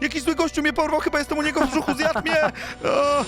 Jakiś zły gościu mnie porwał, chyba jestem u niego w brzuchu, zjadł mnie! O!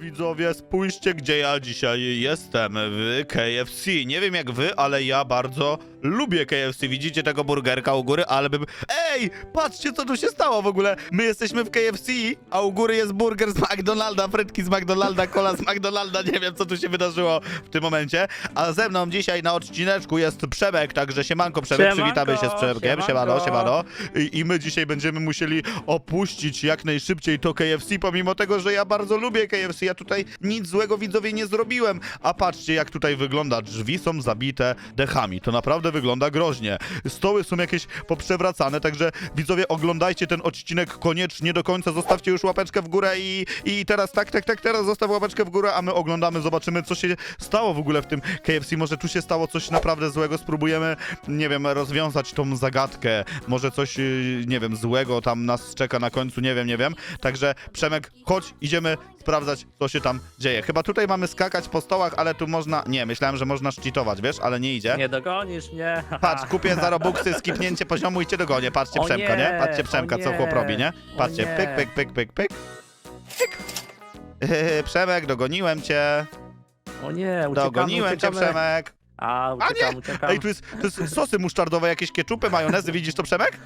Widzowie, spójrzcie, gdzie ja dzisiaj jestem, w KFC. Nie wiem jak wy, ale ja bardzo lubię KFC. Widzicie tego burgerka u góry, ale bym... Ej, patrzcie, co tu się stało w ogóle. My jesteśmy w KFC, a u góry jest burger z McDonalda, frytki z McDonalda, cola z McDonalda. Nie wiem, co tu się wydarzyło w tym momencie. A ze mną dzisiaj na odcineczku jest Przemek, także siemanko Przemek, Siemanko, przywitamy się z Przemkiem. siemanko. Siemano. I, I my dzisiaj będziemy musieli opuścić jak najszybciej to KFC, pomimo tego, że ja bardzo lubię KFC. Ja tutaj nic złego widzowie nie zrobiłem. A patrzcie, jak tutaj wygląda. Drzwi są zabite dechami. To naprawdę wygląda groźnie. Stoły są jakieś poprzewracane, także widzowie, oglądajcie ten odcinek koniecznie do końca. Zostawcie już łapeczkę w górę i, i teraz tak, tak, tak, teraz zostaw łapeczkę w górę, a my oglądamy, zobaczymy, co się stało w ogóle w tym KFC. Może tu się stało coś naprawdę złego. Spróbujemy, nie wiem, rozwiązać tą zagadkę. Może coś, yy, nie wiem, złego tam nas czeka na końcu, nie wiem, nie wiem. Także Przemek, chodź, idziemy sprawdzać, co się tam dzieje. Chyba tutaj mamy skakać po stołach, ale tu można... Nie, myślałem, że można szczytować, wiesz, ale nie idzie. Nie dogonisz mnie. Patrz, kupię za robuxy, skipnięcie poziomu i cię dogonię. Patrzcie O Przemka, nie? nie, Patrzcie o Przemka, co nie, chłop robi, nie? o Patrzcie, nie. pyk, pyk, pyk, pyk, pyk. Pyk. Przemek, dogoniłem cię. O nie, uciekamy, Dogoniłem cię, uciekamy. Przemek. A, uciekam, uciekam. Ej, tu jest, to jest sosy musztardowe, jakieś keczupy, majonezy, widzisz to, Przemek?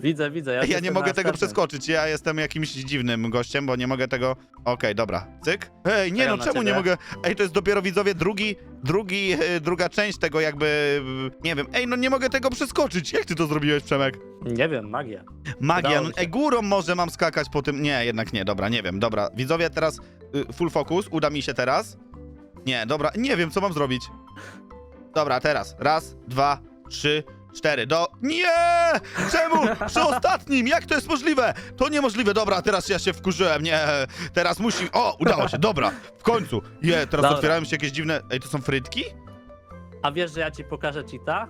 Widzę, widzę. Ja, Ja nie jestem mogę na tego następnym. przeskoczyć, ja jestem jakimś dziwnym gościem, bo nie mogę tego... Okej, dobra, cyk. Ej, nie no, na czemu nie ciebie. mogę... Ej, to jest dopiero, widzowie, drugi, drugi, e, druga część tego jakby... Nie wiem, ej, no nie mogę tego przeskoczyć. Jak ty to zrobiłeś, Przemek? Nie wiem, magia. Magia, Udało no, mi się. ej, górą może mam skakać po tym... Nie, jednak nie, dobra, nie wiem, dobra. Widzowie, teraz y, full focus, uda mi się teraz. Nie, dobra, nie wiem, co mam zrobić. Dobra, teraz. Raz, dwa, trzy, cztery. Do... Nie! Czemu? Przy ostatnim! Jak to jest możliwe? To niemożliwe. Dobra, teraz ja się wkurzyłem. Nie, teraz musi... O, udało się, dobra. W końcu. Je, teraz Dobra. otwierają się jakieś dziwne... Ej, to są frytki? A wiesz, że ja ci pokażę cheata?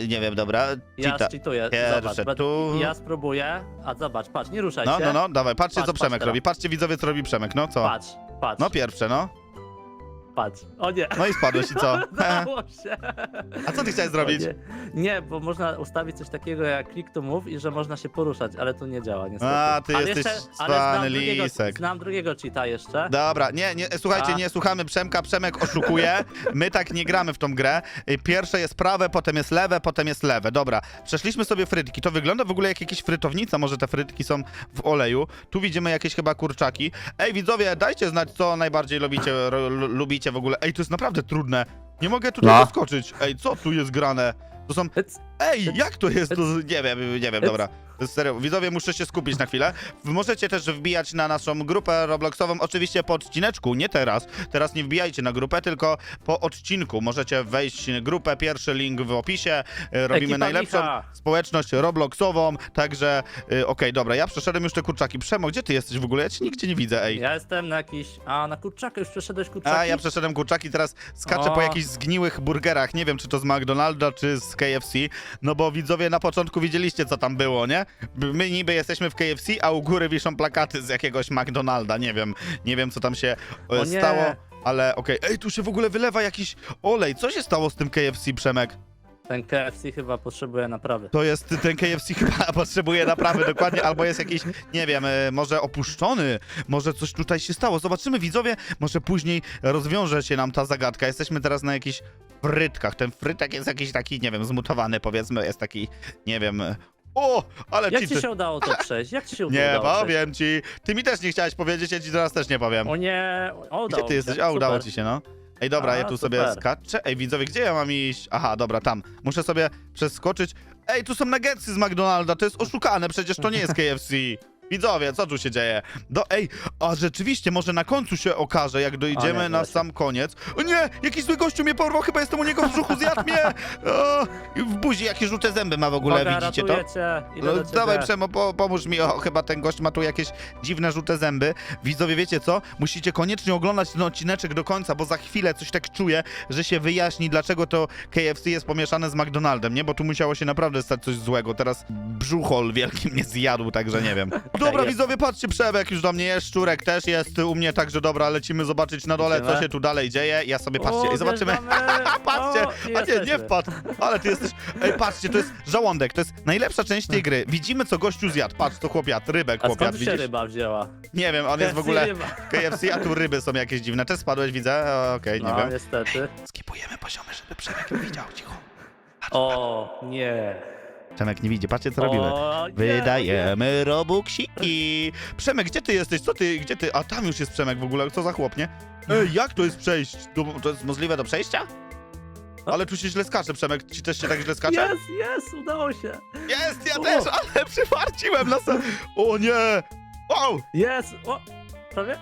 Yy, nie wiem, dobra. Ja Cheata. cheatuję, Pierwsze zobacz. tu. Ja spróbuję, a zobacz, patrz, nie ruszaj No, się. no, no, dawaj. Patrzcie, Patrz, co patrz Przemek teraz. robi. Patrzcie, widzowie, co robi Przemek. No, co? Patrz, patrz, No, pierwsze, no. Patrz. O nie. No i spadłeś i co? Udało się. A co ty chciałeś zrobić? Nie. nie, bo można ustawić coś takiego jak click to move i że można się poruszać, ale tu nie działa niestety. A, ty ale jesteś jeszcze, ale cwany znam drugiego, lisek. znam drugiego cheata jeszcze. Dobra, nie, nie, słuchajcie, A. nie słuchamy Przemka, Przemek oszukuje, my tak nie gramy w tą grę. Y, Pierwsze jest prawe, potem jest lewe, potem jest lewe. Dobra, przeszliśmy sobie frytki, to wygląda w ogóle jak jakieś frytownica, może te frytki są w oleju. Tu widzimy jakieś chyba kurczaki. Ej, widzowie, dajcie znać, co najbardziej lubicie, lubicie w ogóle. Ej, to jest naprawdę trudne. Nie mogę tutaj No. doskoczyć. Ej, co tu jest grane? To są. Ej, jak to jest? To, nie wiem, nie wiem, dobra. Serio, widzowie, muszę się skupić na chwilę. Możecie też wbijać na naszą grupę Robloxową, oczywiście po odcineczku, nie teraz. Teraz nie wbijajcie na grupę, tylko po odcinku. Możecie wejść na grupę, pierwszy link w opisie. E, Robimy Ekipa najlepszą Micha. społeczność Robloxową, także e, okej, dobra, ja przeszedłem już te kurczaki. Przemo, gdzie ty jesteś w ogóle? Ja cię nigdzie nie widzę, ej. Ja jestem na jakiś... A, na kurczaka, już przeszedłeś kurczaki? A ja przeszedłem kurczaki, teraz skaczę O. po jakichś zgniłych burgerach. Nie wiem, czy to z McDonalda, czy z KFC. No bo widzowie na początku widzieliście, co tam było, nie? My niby jesteśmy w KFC, a u góry wiszą plakaty z jakiegoś McDonalda. Nie wiem, nie wiem, co tam się e, O nie. stało, ale okej. Ej, tu się w ogóle wylewa jakiś olej. Co się stało z tym KFC, Przemek? Ten KFC chyba potrzebuje naprawy. To jest ten KFC chyba potrzebuje naprawy dokładnie, albo jest jakiś, nie wiem, e, może opuszczony, może coś tutaj się stało. Zobaczymy, widzowie, może później rozwiąże się nam ta zagadka. Jesteśmy teraz na jakichś frytkach. Ten frytek jest jakiś taki, nie wiem, zmutowany, powiedzmy, jest taki, nie wiem. O, ale Jak ci. się udało to przejść? Jak ci się Nie udało powiem ci. Ty mi też nie chciałeś powiedzieć, ja ci teraz też nie powiem. O nie, o, Gdzie udało ty mi jesteś? się. A, udało Super. ci się, no. Ej, dobra, A, ja tu sobie super. skaczę. Ej, widzowie, gdzie ja mam iść? Aha, dobra, tam. Muszę sobie przeskoczyć. Ej, tu są nuggetsy z McDonalda, to jest oszukane, przecież to nie jest KFC. Widzowie, co tu się dzieje? Do, ej, a rzeczywiście, może na końcu się okaże, jak dojdziemy nie, na właśnie. sam koniec. O nie, jakiś zły gościu mnie porwał, chyba jestem u niego w brzuchu, zjadł mnie! O, i w buzi jakie żółte zęby ma w ogóle, Uwaga, widzicie to? ratuję cię. Idę No, do ciebie. dawaj Przemo, po, pomóż mi, o, chyba ten gość ma tu jakieś dziwne, żółte zęby. Widzowie, wiecie co? Musicie koniecznie oglądać ten odcineczek do końca, bo za chwilę coś tak czuję, że się wyjaśni, dlaczego to KFC jest pomieszane z McDonaldem, nie? Bo tu musiało się naprawdę stać coś złego. Teraz brzuchol wielki mnie zjadł, także nie wiem. Dobra, jest. widzowie, patrzcie, Przemek już do mnie jest, Szczurek też jest u mnie, także dobra, lecimy zobaczyć na dole, co się tu dalej dzieje. Ja sobie, patrzcie, i zobaczymy. patrzcie, O, a nie, nie wpadł, ale ty jesteś, ej, patrzcie, to jest żołądek, to jest najlepsza część tej gry. Widzimy, co gościu zjadł, patrz, to chłopiat, rybę A chłopiat, skąd się widzisz? ryba wzięła? Nie wiem, on jest w ogóle. KFC, a tu ryby są jakieś dziwne. Też spadłeś, widzę, O, okej, nie No, wiem. niestety. Skipujemy poziomy, żeby Przemek nie widział, cicho. O, nie. Przemek nie widzi, patrzcie, co robimy. O, nie. Wydajemy robuksiki. Przemek, gdzie ty jesteś? Co ty, gdzie ty? A tam już jest Przemek w ogóle, co za chłop, nie? Ej, jak to jest przejść? To, to jest możliwe do przejścia? Ale tu się źle skacze, Przemek. Ci też się tak źle skacze? Jest, jest, udało się. Jest, ja O. też, ale przyfarciłem na sam... O nie! Wow! Jest, o, prawie?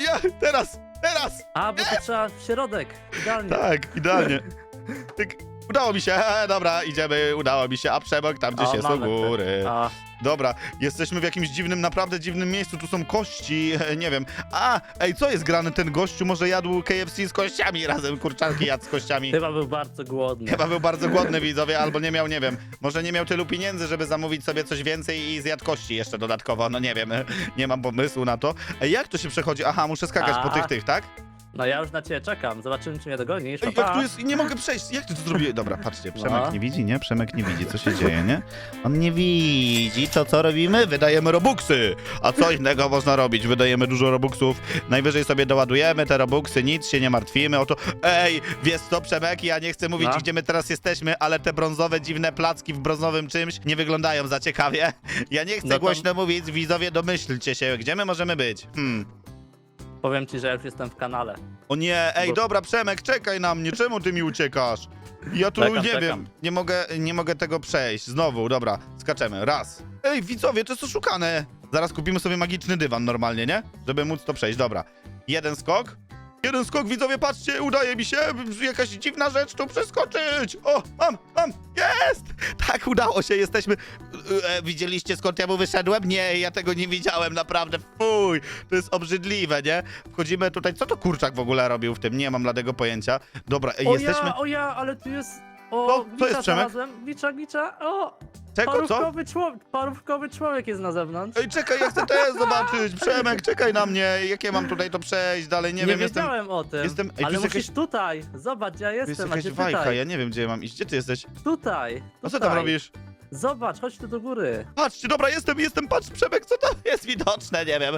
Nie, teraz, teraz! A, bo to trzeba w środek, idealnie. Tak, idealnie. Tyk. Udało mi się, dobra, idziemy, udało mi się, a Przemek tam gdzieś O, jest u mamy te- góry. Dobra, jesteśmy w jakimś dziwnym, naprawdę dziwnym miejscu, tu są kości, nie wiem. A, ej, co jest grane? Ten gościu może jadł KFC z kościami razem, kurczanki jadł z kościami. chyba był bardzo głodny. Chyba był bardzo głodny widzowie, albo nie miał, nie wiem, może nie miał tylu pieniędzy, żeby zamówić sobie coś więcej i zjadł kości jeszcze dodatkowo, no nie wiem, nie mam pomysłu na to. Ej, jak to się przechodzi? Aha, muszę skakać po A. tych, tych, tak? No ja już na ciebie czekam, zobaczymy czy mnie dogonisz. Ej, jak pa. tu jest, nie mogę przejść, jak ty to zrobiłeś? Dobra, patrzcie, Przemek No. nie widzi, nie? Przemek nie widzi, co się dzieje, nie? On nie widzi, to co robimy? Wydajemy robuxy, a co innego można robić? Wydajemy dużo robuxów, najwyżej sobie doładujemy te robuxy, nic się nie martwimy o to. Ej, wiesz co, Przemek, ja nie chcę mówić, No. gdzie my teraz jesteśmy, ale te brązowe, dziwne placki w brązowym czymś nie wyglądają za ciekawie. Ja nie chcę No to- głośno mówić, widzowie, domyślcie się, gdzie my możemy być? Hmm. Powiem ci, że już jestem w kanale. O nie, ej, Bo- dobra, Przemek, czekaj na mnie, czemu ty mi uciekasz? Ja tu Czekam, nie czekam. wiem, nie mogę, nie mogę tego przejść. Znowu, dobra, skaczemy, raz. Ej, widzowie, to jest oszukane. Zaraz kupimy sobie magiczny dywan normalnie, nie? Żeby móc to przejść, dobra. Jeden skok. Jeden skok, widzowie, patrzcie, udaje mi się jakaś dziwna rzecz tu przeskoczyć. O, mam, mam, jest! Udało się, jesteśmy... E, widzieliście skąd ja mu wyszedłem? Nie, ja tego nie widziałem, naprawdę, fuj. To jest obrzydliwe, nie? Wchodzimy tutaj, co to kurczak w ogóle robił w tym? Nie mam bladego pojęcia. Dobra, ej, O jesteśmy... ja, o ja, ale tu jest... O, co glicza jest, Przemek? znalazłem. Glicza, glicza, o! Czego, co? Parówkowy, człowiek, parówkowy człowiek jest na zewnątrz. Ej, czekaj, ja chcę też zobaczyć. Przemek, czekaj na mnie. Jak ja mam tutaj to przejść dalej? Nie, Nie, wiem, jestem... wiedziałem o tym, jestem- ej, tu ale jest musisz jakaś- tutaj. Zobacz, ja Tu jest jestem, a jakaś wajcha, tutaj. ja nie wiem, gdzie ja mam iść. Gdzie ty jesteś? Tutaj, A co tam tutaj. robisz? Zobacz, chodź tu do góry. Patrzcie, dobra, jestem, jestem, patrz, Przemek, co tam jest widoczne, nie wiem.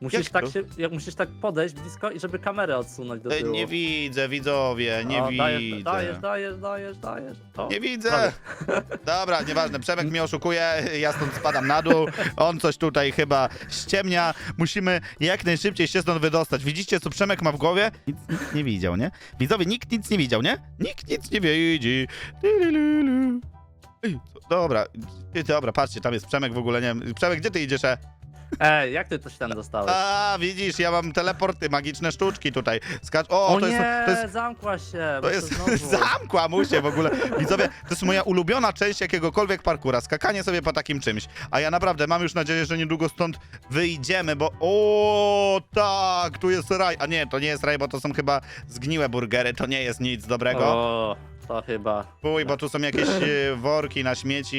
Musisz Jak tak to? się, jak musisz tak podejść blisko i żeby kamerę odsunąć do Ej, tyłu. nie widzę, widzowie, nie O, widzę. dajesz, dajesz, dajesz, dajesz. O, Nie widzę. Dobra, nieważne, Przemek mnie oszukuje, ja stąd spadam na dół, on coś tutaj chyba ściemnia, musimy jak najszybciej się stąd wydostać. Widzicie, co Przemek ma w głowie? Nic, nic nie widział, nie? Widzowie, nikt nic nie widział, nie? Nikt nic nie widzi. Tylylylu. Ej, co- Dobra, ty, dobra, patrzcie, tam jest Przemek w ogóle, nie wiem. Przemek, gdzie ty idziesz? e? Ej, jak ty coś tam dostałeś? A, widzisz, ja mam teleporty, magiczne sztuczki tutaj. Skacz, o, o to nie, jest, to jest zamkła się. to bo jest znowu. zamkła mu się w ogóle. Widzowie, to jest moja ulubiona część jakiegokolwiek parkura. Skakanie sobie po takim czymś. A ja naprawdę mam już nadzieję, że niedługo stąd wyjdziemy, bo o tak, tu jest raj. A nie, to nie jest raj, bo to są chyba zgniłe burgery. To nie jest nic dobrego. O, to chyba. Fuj, bo tu są jakieś e, worki na śmieci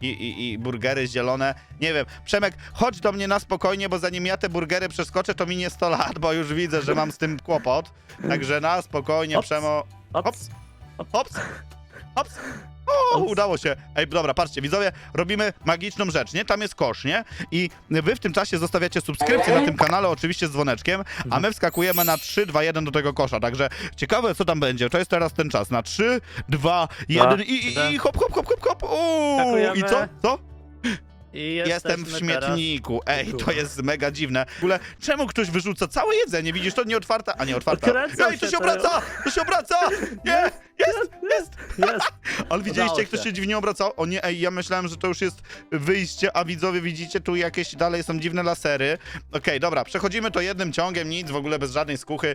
i, i, i burgery zielone. Nie wiem. Przemek, chodź do mnie na spokojnie, bo zanim ja te burgery przeskoczę, to minie 100 lat, bo już widzę, że mam z tym kłopot. Także na spokojnie, Ops. Przemo. Ops. Hops, hops, hops. O, udało się. Ej, dobra, patrzcie, widzowie, robimy magiczną rzecz, nie? Tam jest kosz, nie? I wy w tym czasie zostawiacie subskrypcję na tym kanale, oczywiście z dzwoneczkiem, a my wskakujemy na 3, 2, 1 do tego kosza. Także ciekawe, co tam będzie. To jest teraz ten czas. Na 3, 2, 1 i, i, i hop, hop, hop, hop, hop. Uuu. I co? Co? I Jestem w jesteśmy teraz- śmietniku. Ej, to jest mega dziwne. W ogóle, czemu ktoś wyrzuca całe jedzenie? Widzisz, to nie otwarte, a nie. Odkręcał Ej, to się się to- obraca! To się obraca! Nie! Jest! Jest! Jest. Ale widzieliście, Udało jak to się. się dziwnie obracało? O nie, ej, ja myślałem, że to już jest wyjście, a widzowie widzicie, tu jakieś dalej są dziwne lasery. Okej, dobra, przechodzimy to jednym ciągiem, nic, w ogóle bez żadnej skuchy.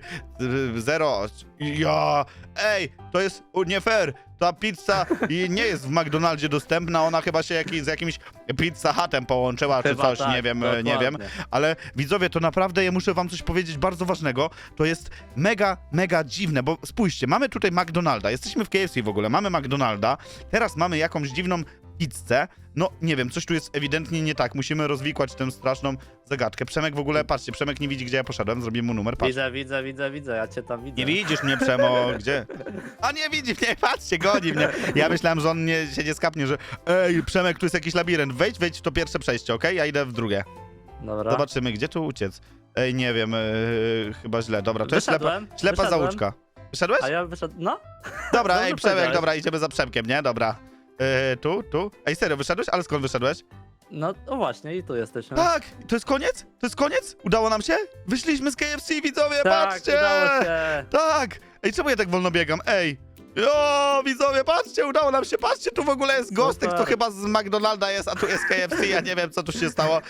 Zero. Ja! Ej, to jest u, nie fair. Ta pizza i nie jest w McDonaldzie dostępna, ona chyba się jakiś, z jakimś Pizza Hutem połączyła, czy Chyba coś, tak, nie wiem, e, nie wiem. dokładnie. Ale widzowie, to naprawdę, ja muszę wam coś powiedzieć bardzo ważnego. To jest mega, mega dziwne, bo spójrzcie, mamy tutaj McDonalda, jesteśmy w KFC w ogóle, mamy McDonalda, teraz mamy jakąś dziwną pizzę. No, nie wiem, coś tu jest ewidentnie nie tak. Musimy rozwikłać tę straszną zagadkę. Przemek w ogóle, patrzcie, Przemek nie widzi, gdzie ja poszedłem. Zrobię mu numer, patrz. Widzę, widzę, widzę, widzę, ja cię tam widzę. Nie widzisz mnie, Przemo, gdzie? A nie widzi mnie, patrzcie, goni mnie. Ja myślałem, że on nie, się nie skapnie, że ej, Przemek, tu jest jakiś labirynt. Wejdź, wejdź w to pierwsze przejście, okej? Ja idę w drugie. Dobra. Zobaczymy, gdzie tu uciec. Ej, nie wiem, yy, chyba źle. Dobra, to jest ślepa, Wyszedłem, ślepa wyszedłem. zauczka. Wyszedłeś? A ja wyszedłem, no? Dobra, Dobrze ej, Przemek, powiedziałeś. dobra, idziemy za Przemkiem, nie? Dobra. Yy, tu, tu. Ej, serio, wyszedłeś? Ale skąd wyszedłeś? No, no właśnie, i tu jesteśmy. Tak, to jest koniec? To jest koniec? Udało nam się? Wyszliśmy z KFC, widzowie, tak patrzcie! udało się. Tak! Ej, czemu ja tak wolno biegam? Ej! O, widzowie, patrzcie, udało nam się, patrzcie, tu w ogóle jest Gostek, to Super. chyba z McDonalda jest, a tu jest KFC, ja nie wiem, co tu się stało.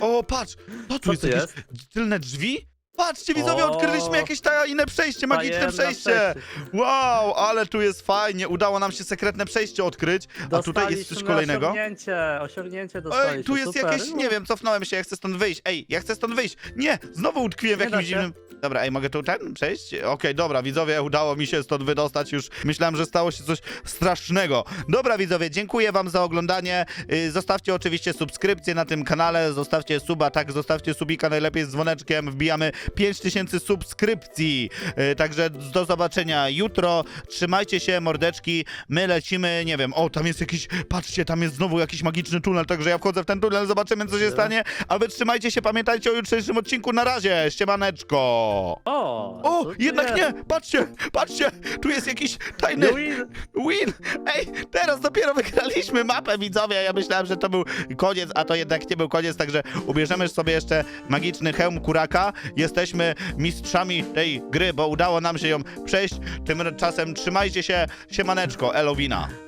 O, patrz, to tu Co jest tu jakieś jest? tylne drzwi? Patrzcie, widzowie, O. odkryliśmy jakieś tajne przejście, magiczne Tajemne przejście. Wow, ale tu jest fajnie, udało nam się sekretne przejście odkryć, a tutaj jest coś Dostaliśmy kolejnego. Osiągnięcie, osiągnięcie dostaliśmy. Ej, tu jest Super. jakieś, nie wiem, cofnąłem się, ja chcę stąd wyjść. Ej, ja chcę stąd wyjść. Nie, znowu utkwiłem w Nie da jakimś się. dziwnym... Dobra, ej, mogę tu ten przejść? Okej, dobra, widzowie, udało mi się stąd wydostać już. Myślałem, że stało się coś strasznego. Dobra, widzowie, dziękuję wam za oglądanie. Y, Zostawcie oczywiście subskrypcję na tym kanale, zostawcie suba, tak, zostawcie subika najlepiej z dzwoneczkiem. Wbijamy 5000 subskrypcji. Y, Także do zobaczenia jutro. Trzymajcie się, mordeczki. My lecimy, nie wiem, o, tam jest jakiś, patrzcie, tam jest znowu jakiś magiczny tunel, także ja wchodzę w ten tunel, zobaczymy, co się stanie. A wy trzymajcie się, pamiętajcie o jutrzejszym odcinku. Na razie, ściemaneczko. O, O, jednak nie! Patrzcie, patrzcie! Tu jest jakiś tajny win. win! Ej, teraz dopiero wygraliśmy mapę, widzowie! Ja myślałem, że to był koniec, a to jednak nie był koniec, także ubierzemy sobie jeszcze magiczny hełm kuraka. Jesteśmy mistrzami tej gry, bo udało nam się ją przejść. Tymczasem trzymajcie się, siemaneczko, Elowina.